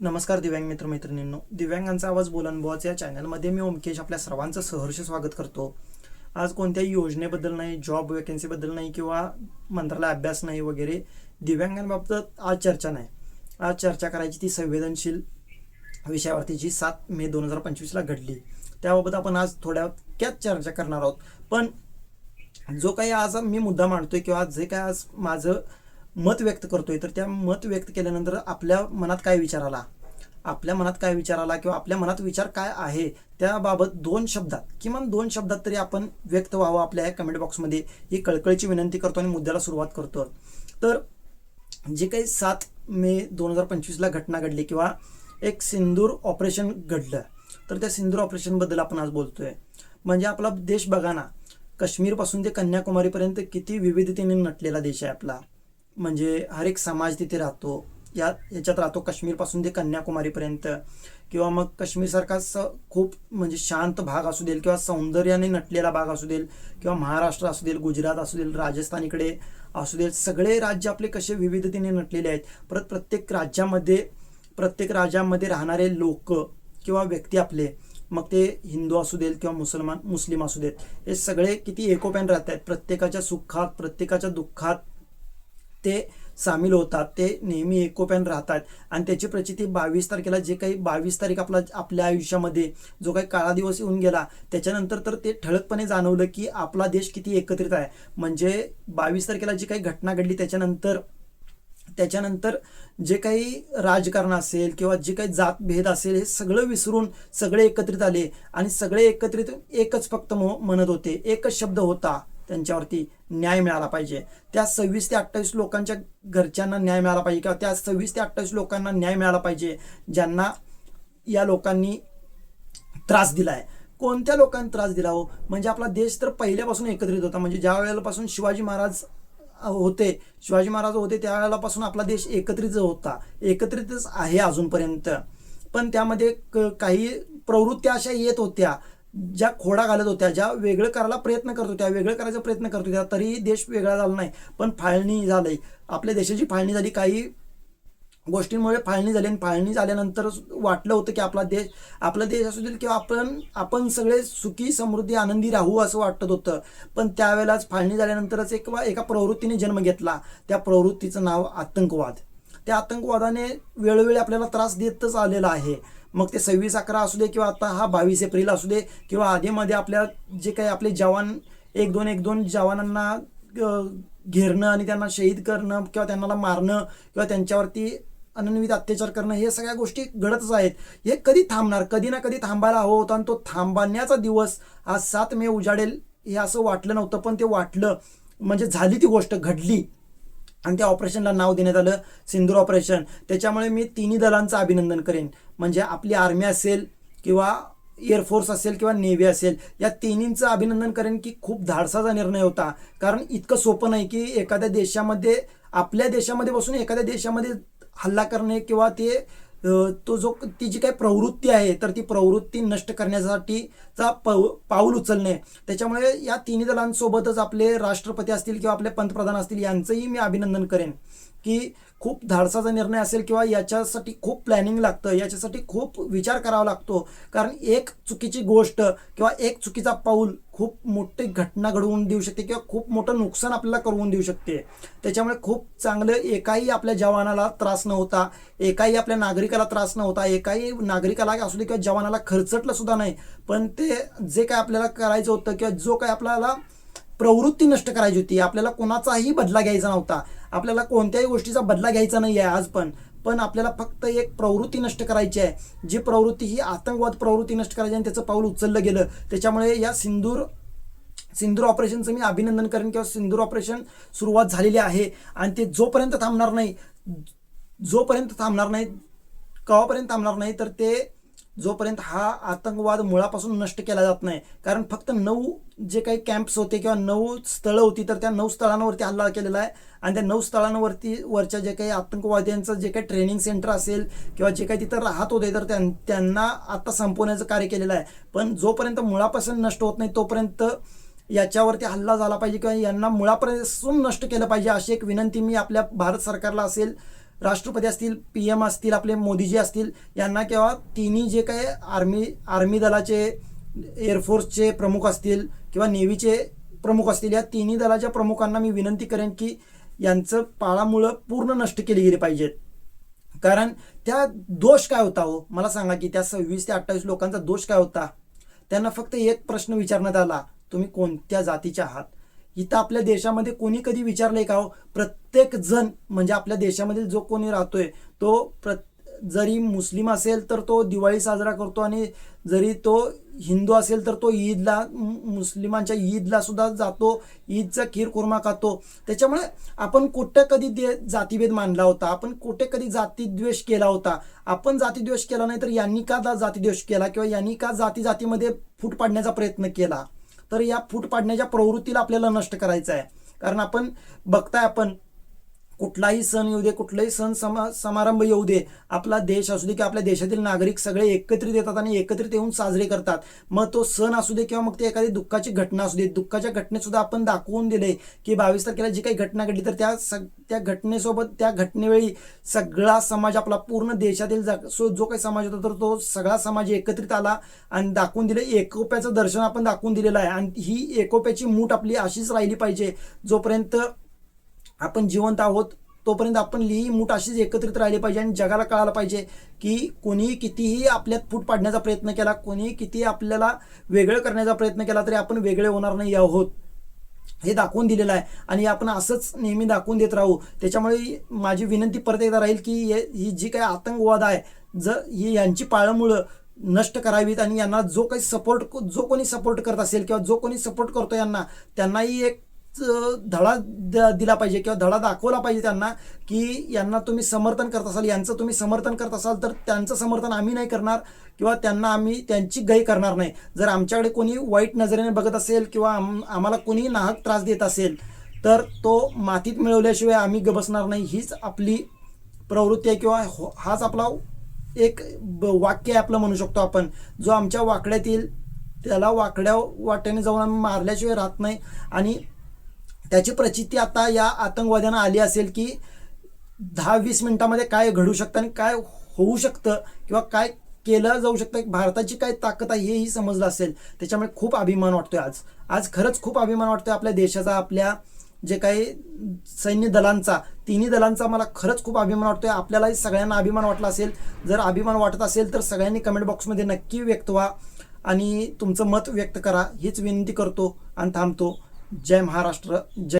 नमस्कार दिव्यांग मित्र मैत्रिणींनो दिव्यांगांचा आवाज बोलन बॉच या चॅनलमध्ये मी ओमकेश आपल्या सर्वांचं सहर्ष स्वागत करतो. आज कोणत्याही योजनेबद्दल नाही जॉब वॅकन्सीबद्दल नाही किंवा मंत्रालय अभ्यास नाही वगैरे दिव्यांगांबाबत आज चर्चा नाही. आज चर्चा करायची ती संवेदनशील विषयावरती जी सात मे दोन हजार पंचवीसला घडली. त्याबाबत आपण आज थोड्याक्यात चर्चा करणार आहोत. पण जो काही आज मी मुद्दा मांडतोय किंवा जे काय आज माझं मत व्यक्त करतोय तर त्या मत व्यक्त केल्यानंतर आपल्या मनात काय विचार आला? आपल्या मनात काय विचार आला किंवा आपल्या मनात विचार काय आहे? त्याबाबत दोन शब्दात किमान दोन शब्दात तरी आपण व्यक्त व्हावं आपल्या या कमेंट बॉक्समध्ये ही कळकळीची विनंती करतो आणि मुद्द्याला सुरुवात करतो. तर जे काही सात मे दोन हजार पंचवीसला घटना घडली किंवा एक सिंदूर ऑपरेशन घडलं तर त्या सिंदूर ऑपरेशनबद्दल आपण आज बोलतोय. म्हणजे आपला देश बघा ना काश्मीरपासून ते कन्याकुमारीपर्यंत किती विविधतेने नटलेला देश आहे आपला. म्हणजे हर एक समाज तिथे राहतो. या याच्यात राहतो काश्मीरपासून ते कन्याकुमारीपर्यंत. किंवा मग काश्मीरसारखा स खूप म्हणजे शांत भाग असू देल किंवा सौंदर्याने नटलेला भाग असू देल किंवा महाराष्ट्र असू देल गुजरात असू देल राजस्थान इकडे असू देल. सगळे राज्य आपले कसे विविधतेने नटलेले आहेत. परत प्रत्येक राज्यामध्ये प्रत्येक राज्यामध्ये राहणारे लोक किंवा व्यक्ती आपले मग ते हिंदू असू देत किंवा मुसलमान मुस्लिम असू देत. हे सगळे किती एकोप्यान राहत आहेत प्रत्येकाच्या सुखात प्रत्येकाच्या दुःखात ते सामील होतात. ते नेहमी एकोप्यान राहतात. आणि त्याची प्रचिती बावीस तारखेला जे काही बावीस तारीख आपला आपल्या आयुष्यामध्ये जो काही काळा दिवस येऊन गेला त्याच्यानंतर तर ते ठळकपणे जाणवलं की आपला देश किती एकत्रित आहे. म्हणजे बावीस तारखेला जी काही घटना घडली त्याच्यानंतर त्याच्यानंतर जे काही राजकारण असेल किंवा जे काही जातभेद असेल हे सगळं विसरून सगळे एकत्रित आले. आणि सगळे एकत्रित एकच फक्त मो- म्हणत होते. एकच शब्द होता त्यांच्यावरती न्याय मिळाला पाहिजे. त्या सव्वीस ते अठ्ठावीस लोकांच्या घरच्यांना न्याय मिळाला पाहिजे किंवा त्या सव्वीस ते अठ्ठावीस लोकांना न्याय मिळाला पाहिजे ज्यांना या लोकांनी त्रास दिलाय. कोणत्या लोकांनी त्रास दिला हो? म्हणजे आपला देश तर पहिल्यापासून एकत्रित होता. म्हणजे ज्या वेळेलापासून शिवाजी महाराज होते शिवाजी महाराज होते त्यावेळेलापासून आपला देश एकत्रित होता. एकत्रितच आहे अजूनपर्यंत. पण त्यामध्ये क- काही प्रवृत्त्या अशा येत होत्या. ज्या खोडा घालत होत्या ज्या वेगळं करायला प्रयत्न करत होत्या वेगळं करायचा प्रयत्न करत होत्या तरी देश वेगळा झाला नाही. पण फाळणी झाली. आपल्या देशाची फाळणी झाली. काही गोष्टींमुळे फाळणी झाली आणि फाळणी झाल्यानंतर वाटलं होतं की आपला देश आपला देश असू दे किंवा आपण आपण सगळे सुखी समृद्धी आनंदी राहू असं वाटत होतं. पण त्यावेळेलाच फाळणी झाल्यानंतरच एक एका प्रवृत्तीने जन्म घेतला. त्या प्रवृत्तीचं नाव आतंकवाद. त्या आतंकवादाने वेळोवेळी आपल्याला त्रास देतच आलेला आहे. मग ते सव्वीस अकरा असू दे किंवा आता हा बावीस एप्रिल असू दे किंवा आधीमध्ये आपल्या जे काही आपले जवान एक दोन एक दोन जवानांना घेरणं आणि त्यांना शहीद करणं किंवा त्यांना मारणं किंवा त्यांच्यावरती अनन्वित अत्याचार करणं हे सगळ्या गोष्टी घडतच आहेत. हे कधी थांबणार? कधी ना कधी थांबायला हवं होतं आणि तो थांबण्याचा दिवस आज सात मे उजाडेल हे असं वाटलं नव्हतं पण ते वाटलं. म्हणजे झाली ती गोष्ट घडली. आणि त्या ऑपरेशनला नाव देण्यात आलं सिंदूर ऑपरेशन. त्याच्यामुळे मी तिन्ही दलांचं अभिनंदन करेन. म्हणजे आपली आर्मी असेल किंवा एअरफोर्स असेल किंवा नेव्ही असेल या तिन्हींचं अभिनंदन करेन की खूप धाडसाचा निर्णय होता. कारण इतकं सोपं नाही की एखाद्या देशामध्ये आपल्या देशामध्ये बसून एखाद्या देशामध्ये हल्ला करणे किंवा ते तो जो ती जी काही प्रवृत्ती आहे तर ती प्रवृत्ती नष्ट करण्यासाठीचा पाऊ पाऊल उचलणे. त्याच्यामुळे या तिन्ही दलांसोबतच आपले राष्ट्रपती असतील किंवा आपले पंतप्रधान असतील यांचंही मी अभिनंदन करेन. की खूप धाडसाचा निर्णय असेल किंवा याच्यासाठी खूप प्लॅनिंग लागतं याच्यासाठी खूप विचार करावा लागतो. कारण एक चुकीची गोष्ट किंवा एक चुकीचा पाऊल खूप मोठी घटना घडवून देऊ शकते किंवा खूप मोठं नुकसान आपल्याला करून देऊ शकते. त्याच्यामुळे खूप चांगलं एकाही आपल्या जवानाला त्रास न होता एकाही आपल्या नागरिकाला त्रास न होता एकाही नागरिकाला असू दे किंवा जवानाला खर्चटलं सुद्धा नाही. पण ते जे काय आपल्याला करायचं होतं किंवा जो काय आपल्याला प्रवृत्ती नष्ट करायची होती. आपल्याला कोणाचाही बदला घ्यायचा नव्हता. आपल्याला कोणत्याही गोष्टीचा बदला घ्यायचा नाही आहे आज पण. पण आपल्याला फक्त एक प्रवृत्ती नष्ट करायची आहे. जी प्रवृत्ती ही आतंकवाद प्रवृत्ती नष्ट करायची आणि त्याचं पाऊल उचललं गेलं. त्याच्यामुळे या सिंदूर सिंदूर ऑपरेशनचं मी अभिनंदन करेन किंवा सिंदूर ऑपरेशन सुरुवात झालेली आहे. आणि ते जोपर्यंत थांबणार नाही जोपर्यंत थांबणार नाही केव्हापर्यंत थांबणार नाही तर ते जोपर्यंत हा आतंकवाद मुळापासून नष्ट केला जात नाही कारण फक्त नऊ जे काही कॅम्प्स होते किंवा नऊ स्थळं होती तर त्या नऊ स्थळांवरती हल्ला केलेला आहे. आणि त्या नऊ स्थळांवरती वरच्या जे काही आतंकवाद्यांचं जे काही ट्रेनिंग सेंटर असेल किंवा जे काही तिथं राहत होते तर त्यां- त्यांना आता संपवण्याचं कार्य केलेलं आहे. पण जोपर्यंत मुळापासून नष्ट होत नाही तोपर्यंत याच्यावरती हल्ला झाला पाहिजे किंवा यांना मुळापासून नष्ट केलं पाहिजे अशी एक विनंती मी आपल्या भारत सरकारला असेल. राष्ट्रपती असतील पी एम असतील आपले मोदीजी असतील यांना किंवा तिन्ही जे काही आर्मी आर्मी दलाचे एअरफोर्सचे प्रमुख असतील किंवा नेव्हीचे प्रमुख असतील या तिन्ही दलाच्या प्रमुखांना मी विनंती करेन की यांचं पाळामुळं पूर्ण नष्ट केली गेली पाहिजेत कारण त्या दोष काय होता हो? मला सांगा की त्या सव्वीस ते अठ्ठावीस लोकांचा दोष काय होता? त्यांना फक्त एक प्रश्न विचारण्यात आला तुम्ही कोणत्या जातीच्या आहात? इथं आपल्या देशामध्ये कोणी कधी विचारलंय का हो? प्रत्येक जण म्हणजे आपल्या देशामधील जो कोणी राहतोय तो प्र जरी मुस्लिम असेल तर तो दिवाळी साजरा करतो आणि जरी तो हिंदू असेल तर तो ईदला मुस्लिमांच्या ईदला सुद्धा जातो ईदचा खीर कुर्मा खातो. त्याच्यामुळे आपण कुठं कधी दे जातीभेद मानला होता? आपण कुठे कधी जातीद्वेष केला होता? आपण जातीद्वेष केला नाही तर यांनी का दा- जातीद्वेष केला किंवा यांनी का जाती जातीमध्ये फूट पाडण्याचा प्रयत्न केला? तर या फूट पाडण्याच्या प्रवृत्तीला आपल्याला नष्ट करायचं आहे. कारण आपण बघताय आपण कुठलाही सण येऊ दे कुठलाही सण समा समारंभ येऊ दे आपला देश असू दे किंवा आपल्या देशातील नागरिक सगळे एकत्रित येतात आणि एकत्रित येऊन साजरे करतात. मग तो सण असू दे किंवा मग ते एखादी दुःखाची घटना असू दे दुःखाच्या घटनेत सुद्धा आपण दाखवून दिले की बावीस तारखेला जी काही घटना घडली तर त्या सग त्या घटनेसोबत त्या घटनेवेळी सगळा समाज आपला पूर्ण देशातील जा- सो जो काही समाज होता तर तो सगळा समाज एकत्रित आला आणि दाखवून दिले. एकोप्याचं दर्शन आपण दाखवून दिलेलं आहे आणि ही एकोप्याची मूठ आपली अशीच राहिली पाहिजे जोपर्यंत आपण जिवंत आहोत तोपर्यंत आपण लिही मूठ अशीच एकत्रित राहिली पाहिजे आणि जगाला कळायला पाहिजे की कोणीही कितीही आपल्यात फूट पाडण्याचा प्रयत्न केला कोणीही कितीही आपल्याला वेगळं करण्याचा प्रयत्न केला तरी आपण वेगळे होणार नाही आहोत. हे दाखवून दिलेलं आहे आणि आपण असंच नेहमी दाखवून देत राहू. त्याच्यामुळे माझी विनंती परत एकदा राहील की हे- ही जी काही आतंकवाद आहे जर ही यांची पाळंमुळं नष्ट करावीत आणि यांना जो काही सपोर्ट जो कोणी सपोर्ट करत असेल किंवा जो कोणी सपोर्ट करतो यांना त्यांनाही एक धडा द- दिला पाहिजे किंवा धडा दाखवला पाहिजे त्यांना की यांना तुम्ही समर्थन करत असाल यांचं तुम्ही समर्थन करत असाल तर त्यांचं समर्थन आम्ही नाही करणार किंवा त्यांना आम्ही त्यांची गय करणार नाही. जर आमच्याकडे कोणी वाईट नजरेने बघत असेल किंवा आम- आम्हाला कोणी नाहक त्रास देत असेल तर तो मातीत मिळवल्याशिवाय आम्ही गबसणार नाही. हीच आपली प्रवृत्ती आहे किंवा हो- हाच आपला एक ब- वाक्य आहे आपलं म्हणू शकतो आपण. जो आमच्या वाकड्यातील त्याला वाकड्या वाट्याने जाऊन आम्ही मारल्याशिवाय राहत नाही आणि त्याची प्रचिती आता या आतंकवाद्यांना आली असेल की दहा वीस मिनिटामध्ये काय घडू शकतं आणि काय होऊ शकतं किंवा काय केलं जाऊ शकतं भारताची काय ताकद आहे हेही समजलं असेल. त्याच्यामुळे खूप अभिमान वाटतोय आज. आज खरंच खूप अभिमान वाटतोय आपल्या देशाचा आपल्या जे काही सैन्य दलांचा तिन्ही दलांचा मला खरंच खूप अभिमान वाटतोय. आपल्यालाही सगळ्यांना अभिमान वाटला असेल. जर अभिमान वाटत असेल तर सगळ्यांनी कमेंट बॉक्समध्ये नक्की व्यक्त व्हा आणि तुमचं मत व्यक्त करा. हीच विनंती करतो आणि थांबतो. जय महाराष्ट्र जय